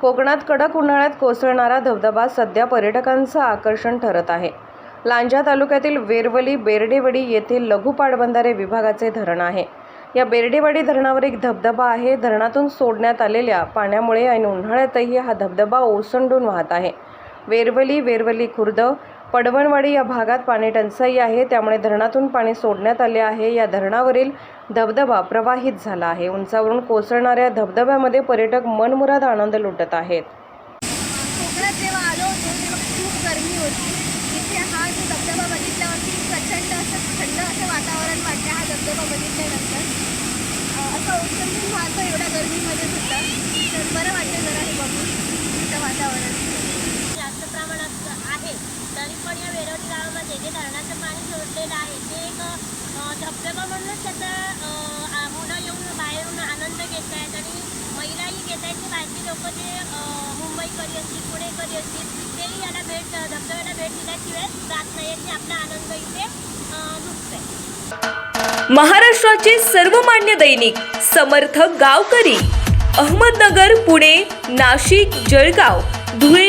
कोकणात कडक उन्हाळ्यात कोसळणारा धबधबा सध्या पर्यटकांचं आकर्षण ठरत आहे. लांजा तालुक्यातील वेरवली बेर्डेवाडी येथील लघु पाटबंधारे विभागाचे धरण आहे. या बेर्डेवाडी धरणावर एक धबधबा आहे. धरणातून सोडण्यात आलेल्या पाण्यामुळे आणि उन्हाळ्यातही हा धबधबा ओसंडून वाहत आहे. वेरवली वेरवली खुर्द पडवणवाडी या भागात पाणी टंचाई आहे. त्यामुळे धरणातून पाणी सोडण्यात आले आहे. या धरणावरील धबधबा प्रवाहित झाला आहे. उंचावरून कोसळणाऱ्या धबधब्यामध्ये पर्यटक मनमुराद आनंद लुटत आहेत. कोकणात जेव्हा आलो होतो तेव्हा खूप गरमी होती. इथे हा जो धबधबा बघितल्यावरती प्रचंड असं थंड असं वातावरण वाटतं हा धबधबा बघितल्यानंतर. अं, असं ओसंडून वाहतो एवढ्या गरमीमध्ये सुद्धा. तर बरं वाटतं जरा हे बघून इथं वातावरण जास्त प्रमाणात आहे तरी गावामध्ये जे धरणाचं पाणी सोडलेलं आहे ते एक धबधबा म्हणूनच त्याचा मुलं येऊन बाहेरून आनंद घेत आहेत आणि महिलाही घेत आहेत. की बाहेरची लोक जे मुंबईकरी असतील पुणेकरी असतील तेही याला भेट धबधब्याला भेट दिल्याशिवाय जात नाही. आणि आपला आनंद इथे अ, लुटतोय. महाराष्ट्राचे सर्वमान्य दैनिक समर्थ गावकरी अहमदनगर पुणे नाशिक जळगाव धुळे